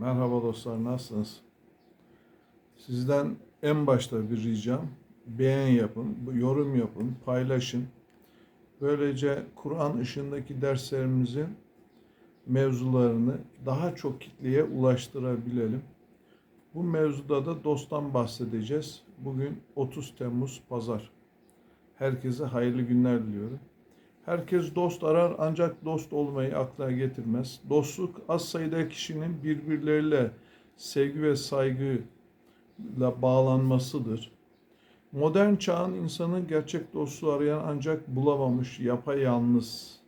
Merhaba dostlar, nasılsınız? Sizden en başta bir ricam, beğen yapın, yorum yapın, paylaşın. Böylece Kur'an ışığındaki derslerimizin mevzularını daha çok kitleye ulaştırabilelim. Bu mevzuda da dosttan bahsedeceğiz. Bugün 30 Temmuz Pazar. Herkese hayırlı günler diliyorum. Herkes dost arar ancak dost olmayı akla getirmez. Dostluk az sayıda kişinin birbirleriyle sevgi ve saygıyla bağlanmasıdır. Modern çağın insanı gerçek dostluğu arayan ancak bulamamış yapayalnız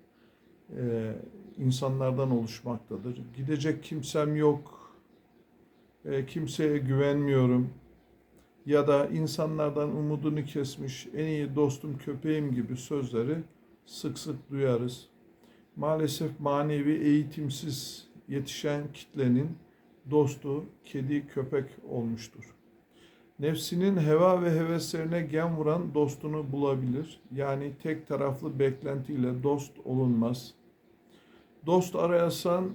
e, insanlardan oluşmaktadır. Gidecek kimsem yok, e, kimseye güvenmiyorum ya da insanlardan umudunu kesmiş en iyi dostum köpeğim gibi sözleri sık sık duyarız. Maalesef manevi eğitimsiz yetişen kitlenin dostu kedi köpek olmuştur. Nefsinin heva ve heveslerine gem vuran dostunu bulabilir. Yani tek taraflı beklentiyle dost olunmaz. Dost arayasan,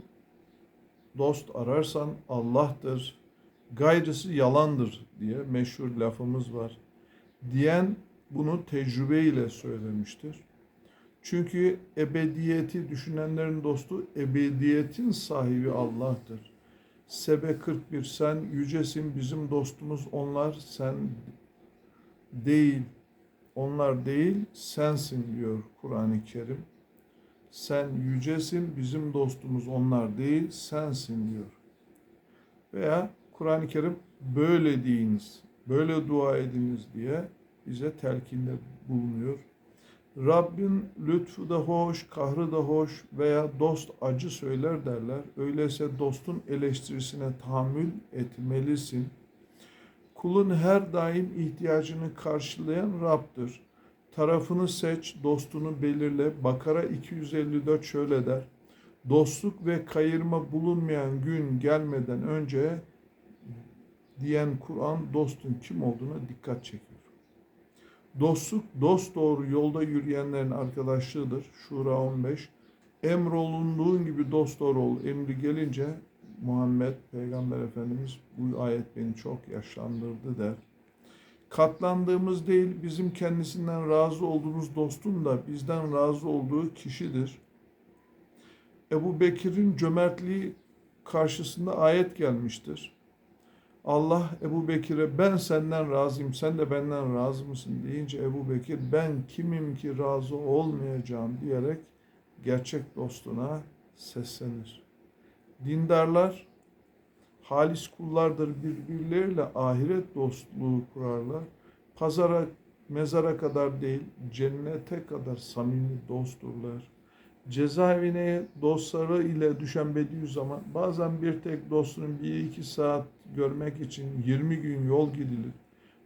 dost ararsan Allah'tır. Gayrısı yalandır diye meşhur lafımız var. Diyen bunu tecrübeyle söylemiştir. Çünkü ebediyeti düşünenlerin dostu ebediyetin sahibi Allah'tır. Sebe 41 sen yücesin bizim dostumuz onlar sen değil onlar değil sensin diyor Kur'an-ı Kerim. Sen yücesin bizim dostumuz onlar değil sensin diyor. Veya Kur'an-ı Kerim böyle deyiniz, böyle dua ediniz diye bize telkinde bulunuyor. Rabbin lütfu da hoş, kahrı da hoş veya dost acı söyler derler. Öyleyse dostun eleştirisine tahammül etmelisin. Kulun her daim ihtiyacını karşılayan Rab'dır. Tarafını seç, dostunu belirle. Bakara 254 şöyle der. Dostluk ve kayırma bulunmayan gün gelmeden önce diyen Kur'an dostun kim olduğuna dikkat çekiyor. Dostluk dost doğru yolda yürüyenlerin arkadaşlığıdır. Şura 15. Emrolunduğun gibi dost doğru ol. Emri gelince Muhammed Peygamber Efendimiz bu ayet beni çok yaşlandırdı der. Katlandığımız değil bizim kendisinden razı olduğumuz dostun da bizden razı olduğu kişidir. Ebu Bekir'in cömertliği karşısında ayet gelmiştir. Allah Ebu Bekir'e ben senden razıyım, sen de benden razı mısın deyince Ebu Bekir ben kimim ki razı olmayacağım diyerek gerçek dostuna seslenir. Dindarlar halis kullardır birbirleriyle ahiret dostluğu kurarlar. Pazara, mezara kadar değil cennete kadar samimi dostturlar cezaevine dostları ile düşen Bediüzzaman bazen bir tek dostunun bir iki saat görmek için 20 gün yol gidilir.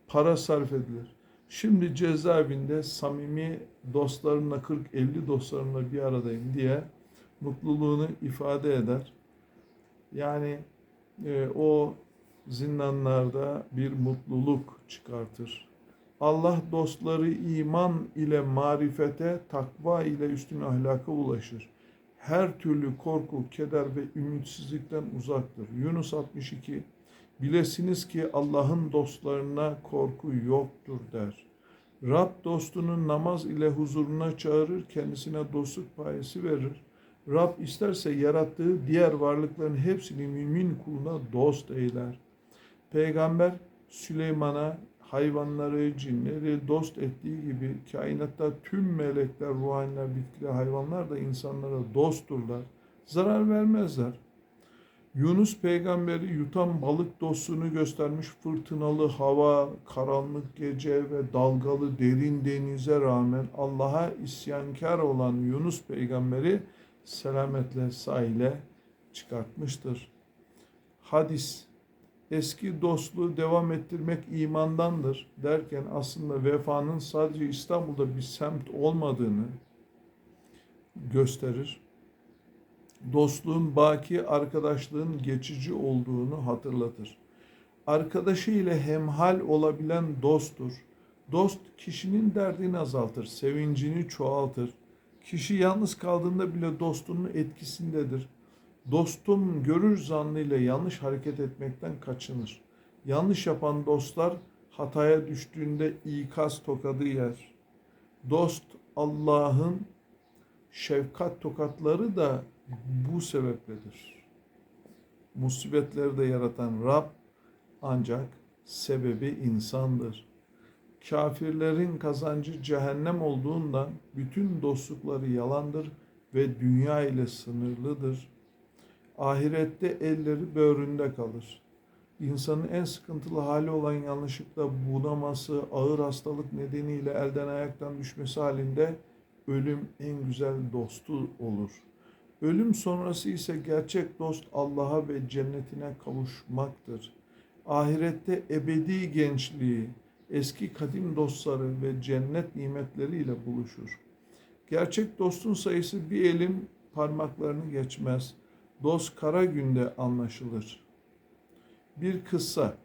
Para sarf edilir. Şimdi cezaevinde samimi dostlarımla 40-50 dostlarımla bir aradayım diye mutluluğunu ifade eder. Yani e, o zindanlarda bir mutluluk çıkartır. Allah dostları iman ile marifete, takva ile üstün ahlaka ulaşır. Her türlü korku, keder ve ümitsizlikten uzaktır. Yunus 62 Bilesiniz ki Allah'ın dostlarına korku yoktur der. Rab dostunu namaz ile huzuruna çağırır, kendisine dostluk payesi verir. Rab isterse yarattığı diğer varlıkların hepsini mümin kuluna dost eyler. Peygamber Süleyman'a hayvanları, cinleri dost ettiği gibi kainatta tüm melekler, ruhaniler, bitkiler, hayvanlar da insanlara dostturlar. Zarar vermezler. Yunus peygamberi yutan balık dostluğunu göstermiş fırtınalı hava, karanlık gece ve dalgalı derin denize rağmen Allah'a isyankar olan Yunus peygamberi selametle sahile çıkartmıştır. Hadis eski dostluğu devam ettirmek imandandır derken aslında vefanın sadece İstanbul'da bir semt olmadığını gösterir. Dostluğun baki, arkadaşlığın geçici olduğunu hatırlatır. Arkadaşı ile hemhal olabilen dosttur. Dost kişinin derdini azaltır, sevincini çoğaltır. Kişi yalnız kaldığında bile dostunun etkisindedir Dostum görür zannıyla yanlış hareket etmekten kaçınır. Yanlış yapan dostlar hataya düştüğünde ikaz tokadı yer. Dost Allah'ın şefkat tokatları da bu sebepledir. Musibetleri de yaratan Rab ancak sebebi insandır. Kafirlerin kazancı cehennem olduğundan bütün dostlukları yalandır ve dünya ile sınırlıdır. Ahirette elleri böğründe kalır. İnsanın en sıkıntılı hali olan yanlışlıkla bunaması, ağır hastalık nedeniyle elden ayaktan düşmesi halinde ölüm en güzel dostu olur. Ölüm sonrası ise gerçek dost Allah'a ve cennetine kavuşmaktır. Ahirette ebedi gençliği, eski kadim dostları ve cennet nimetleriyle buluşur. Gerçek dostun sayısı bir elin parmaklarını geçmez. Dost kara günde anlaşılır. Bir kıssa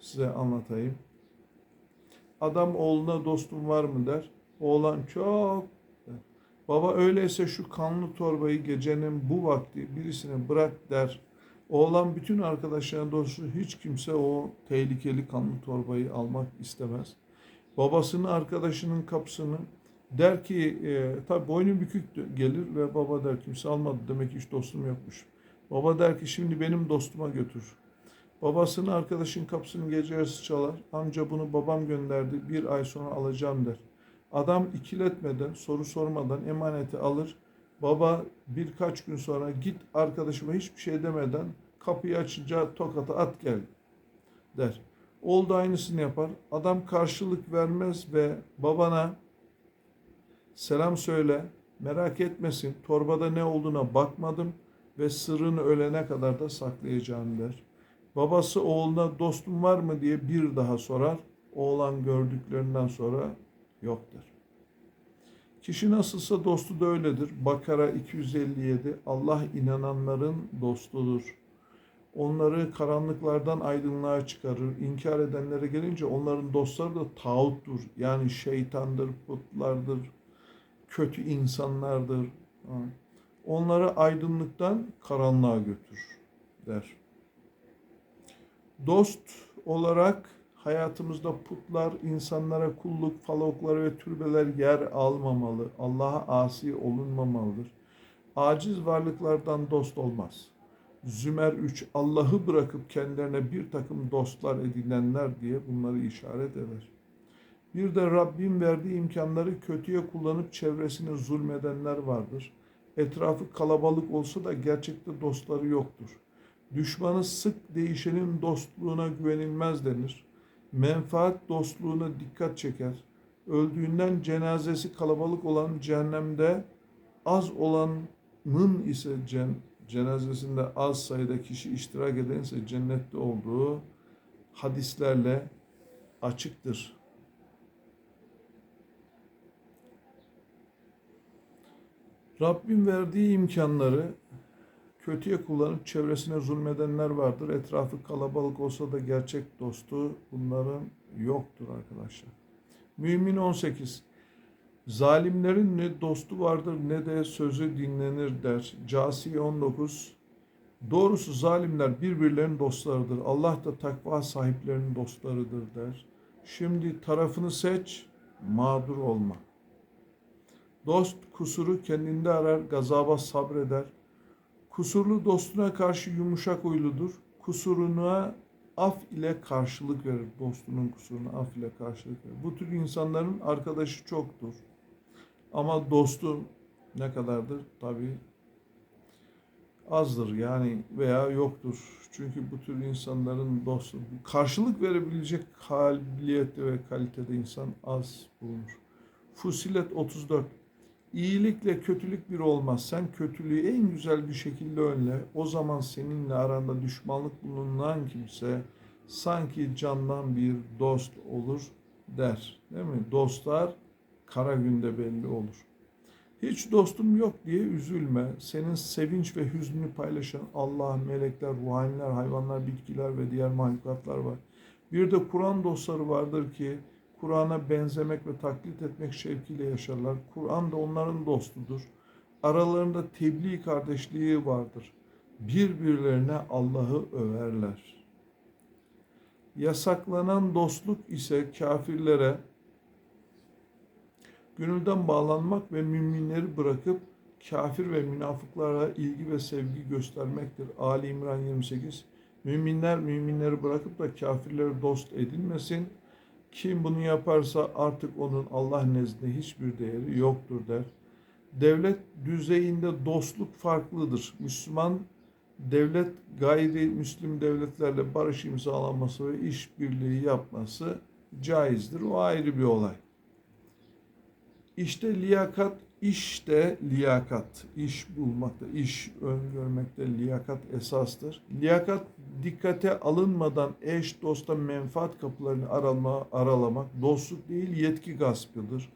size anlatayım. Adam oğluna dostum var mı der. Oğlan çok der. Baba öyleyse şu kanlı torbayı gecenin bu vakti birisine bırak der. Oğlan bütün arkadaşlarına dostu hiç kimse o tehlikeli kanlı torbayı almak istemez. Babasının arkadaşının kapısını der ki e, tabi boynu bükük gelir ve baba der kimse almadı demek ki hiç dostum yokmuş. Baba der ki şimdi benim dostuma götür. Babasının arkadaşın kapısını gece yarısı çalar. Amca bunu babam gönderdi bir ay sonra alacağım der. Adam ikiletmeden soru sormadan emaneti alır. Baba birkaç gün sonra git arkadaşıma hiçbir şey demeden kapıyı açınca tokatı at gel der. Oğul da aynısını yapar. Adam karşılık vermez ve babana selam söyle, merak etmesin, torbada ne olduğuna bakmadım ve sırrını ölene kadar da saklayacağım der. Babası oğluna dostum var mı diye bir daha sorar. Oğlan gördüklerinden sonra yok der. Kişi nasılsa dostu da öyledir. Bakara 257 Allah inananların dostudur. Onları karanlıklardan aydınlığa çıkarır. İnkar edenlere gelince onların dostları da tağuttur. Yani şeytandır, putlardır, kötü insanlardır. Onları aydınlıktan karanlığa götür der. Dost olarak hayatımızda putlar, insanlara kulluk, falokları ve türbeler yer almamalı. Allah'a asi olunmamalıdır. Aciz varlıklardan dost olmaz. Zümer 3 Allah'ı bırakıp kendilerine bir takım dostlar edinenler diye bunları işaret eder. Bir de Rabbim verdiği imkanları kötüye kullanıp çevresine zulmedenler vardır. Etrafı kalabalık olsa da gerçekte dostları yoktur. Düşmanı sık değişenin dostluğuna güvenilmez denir. Menfaat dostluğuna dikkat çeker. Öldüğünden cenazesi kalabalık olan cehennemde az olanın ise cen, cenazesinde az sayıda kişi iştirak eden ise cennette olduğu hadislerle açıktır. Rabbim verdiği imkanları kötüye kullanıp çevresine zulmedenler vardır. Etrafı kalabalık olsa da gerçek dostu bunların yoktur arkadaşlar. Mümin 18. Zalimlerin ne dostu vardır ne de sözü dinlenir der. Casi 19. Doğrusu zalimler birbirlerinin dostlarıdır. Allah da takva sahiplerinin dostlarıdır der. Şimdi tarafını seç, mağdur olma. Dost kusuru kendinde arar, gazaba sabreder. Kusurlu dostuna karşı yumuşak huyludur. Kusuruna af ile karşılık verir. Dostunun kusuruna af ile karşılık verir. Bu tür insanların arkadaşı çoktur. Ama dostu ne kadardır? Tabii azdır yani veya yoktur. Çünkü bu tür insanların dostu karşılık verebilecek kabiliyette ve kalitede insan az bulunur. Fusilet 34 İyilikle kötülük bir olmaz. Sen kötülüğü en güzel bir şekilde önle. O zaman seninle aranda düşmanlık bulunan kimse sanki candan bir dost olur der. Değil mi? Dostlar kara günde belli olur. Hiç dostum yok diye üzülme. Senin sevinç ve hüznünü paylaşan Allah, melekler, ruhaniler, hayvanlar, bitkiler ve diğer mahlukatlar var. Bir de Kur'an dostları vardır ki Kur'an'a benzemek ve taklit etmek şevkiyle yaşarlar. Kur'an da onların dostudur. Aralarında tebliğ kardeşliği vardır. birbirlerine Allah'ı överler. Yasaklanan dostluk ise kafirlere gönülden bağlanmak ve müminleri bırakıp kafir ve münafıklara ilgi ve sevgi göstermektir. Ali İmran 28 Müminler müminleri bırakıp da kafirleri dost edinmesin. Kim bunu yaparsa artık onun Allah nezdinde hiçbir değeri yoktur der. Devlet düzeyinde dostluk farklıdır. Müslüman devlet gayrimüslim devletlerle barış imzalaması ve işbirliği yapması caizdir. O ayrı bir olay. İşte liyakat, işte liyakat, iş bulmakta, iş öngörmekte liyakat esastır. Liyakat dikkate alınmadan eş dosta menfaat kapılarını aralama, aralamak, dostluk değil yetki gaspıdır.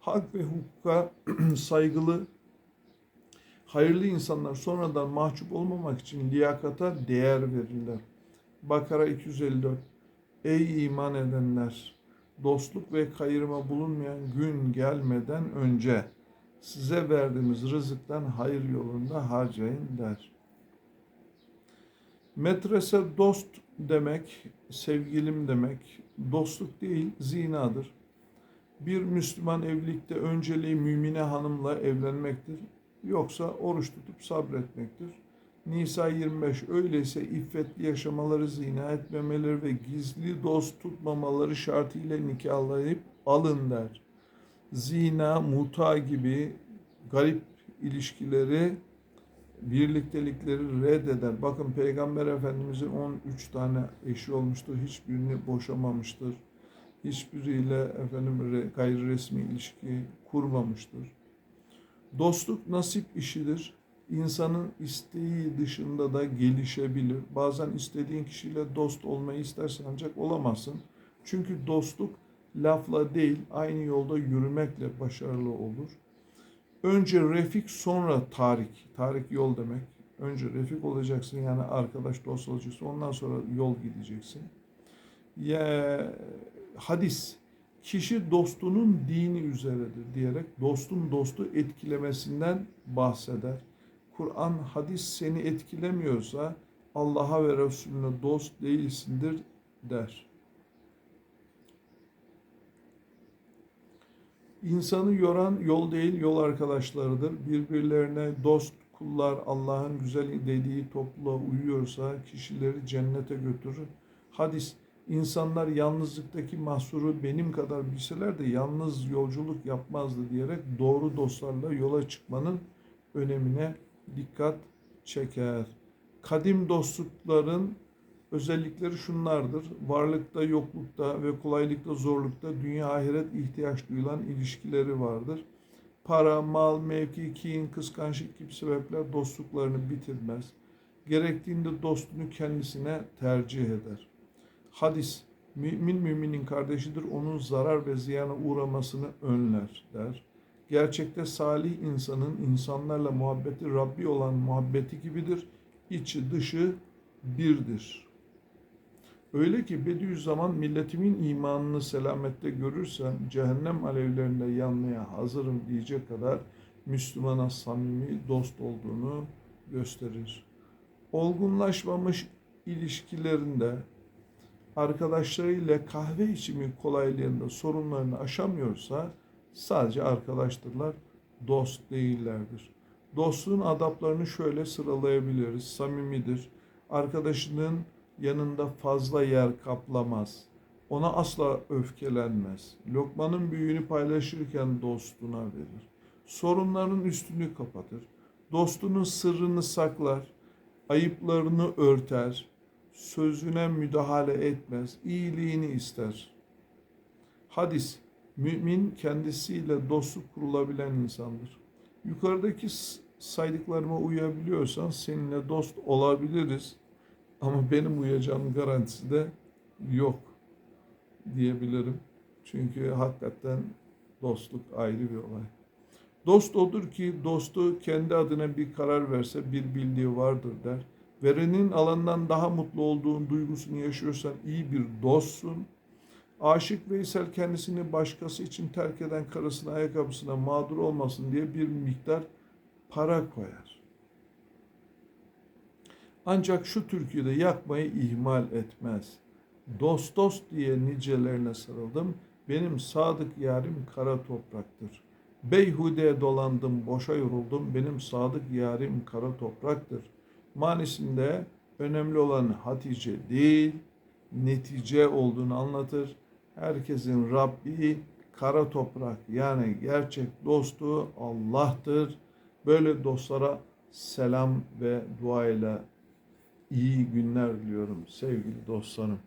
Hak ve hukuka saygılı, hayırlı insanlar sonradan mahcup olmamak için liyakata değer verirler. Bakara 254 Ey iman edenler! Dostluk ve kayırma bulunmayan gün gelmeden önce size verdiğimiz rızıktan hayır yolunda harcayın der. Metrese dost demek, sevgilim demek, dostluk değil zinadır. Bir Müslüman evlilikte önceliği mümine hanımla evlenmektir. Yoksa oruç tutup sabretmektir. Nisa 25 öyleyse iffetli yaşamaları zina etmemeleri ve gizli dost tutmamaları şartıyla nikahlayıp alın der. Zina, muta gibi garip ilişkileri birliktelikleri reddeder. Bakın Peygamber Efendimizin 13 tane eşi olmuştur. Hiçbirini boşamamıştır. Hiçbiriyle efendim gayri resmi ilişki kurmamıştır. Dostluk nasip işidir. İnsanın isteği dışında da gelişebilir. Bazen istediğin kişiyle dost olmayı istersen ancak olamazsın. Çünkü dostluk lafla değil aynı yolda yürümekle başarılı olur. Önce refik sonra tarik. Tarik yol demek. Önce refik olacaksın yani arkadaş dost olacaksın. Ondan sonra yol gideceksin. Ya hadis kişi dostunun dini üzeredir diyerek dostun dostu etkilemesinden bahseder. Kur'an hadis seni etkilemiyorsa Allah'a ve Resulüne dost değilsindir der. İnsanı yoran yol değil yol arkadaşlarıdır. Birbirlerine dost kullar Allah'ın güzel dediği topluluğa uyuyorsa kişileri cennete götürür. Hadis insanlar yalnızlıktaki mahsuru benim kadar bilseler de yalnız yolculuk yapmazdı diyerek doğru dostlarla yola çıkmanın önemine dikkat çeker. Kadim dostlukların özellikleri şunlardır. Varlıkta, yoklukta ve kolaylıkta, zorlukta dünya ahiret ihtiyaç duyulan ilişkileri vardır. Para, mal, mevki, kin, kıskançlık gibi sebepler dostluklarını bitirmez. Gerektiğinde dostunu kendisine tercih eder. Hadis, mümin müminin kardeşidir, onun zarar ve ziyana uğramasını önler der. Gerçekte salih insanın insanlarla muhabbeti Rabbi olan muhabbeti gibidir. İçi dışı birdir. Öyle ki Bediüzzaman milletimin imanını selamette görürsem cehennem alevlerinde yanmaya hazırım diyecek kadar Müslümana samimi dost olduğunu gösterir. Olgunlaşmamış ilişkilerinde arkadaşlarıyla kahve içimi kolaylığında sorunlarını aşamıyorsa sadece arkadaştırlar, dost değillerdir. Dostluğun adaplarını şöyle sıralayabiliriz. Samimidir. Arkadaşının yanında fazla yer kaplamaz. Ona asla öfkelenmez. Lokmanın büyüğünü paylaşırken dostuna verir. Sorunların üstünü kapatır. Dostunun sırrını saklar. Ayıplarını örter. Sözüne müdahale etmez. İyiliğini ister. Hadis Mümin kendisiyle dostluk kurulabilen insandır. Yukarıdaki saydıklarıma uyabiliyorsan seninle dost olabiliriz. Ama benim uyacağım garantisi de yok diyebilirim. Çünkü hakikaten dostluk ayrı bir olay. Dost odur ki dostu kendi adına bir karar verse bir bildiği vardır der. Verenin alandan daha mutlu olduğun duygusunu yaşıyorsan iyi bir dostsun. Aşık Veysel kendisini başkası için terk eden karısının ayakkabısına mağdur olmasın diye bir miktar para koyar. Ancak şu türküyü yakmayı ihmal etmez. Dost dost diye nicelerine sarıldım. Benim sadık yarim kara topraktır. Beyhude dolandım, boşa yoruldum. Benim sadık yarim kara topraktır. Manisinde önemli olan Hatice değil, netice olduğunu anlatır. Herkesin Rabbi kara toprak yani gerçek dostu Allah'tır. Böyle dostlara selam ve dua ile iyi günler diliyorum sevgili dostlarım.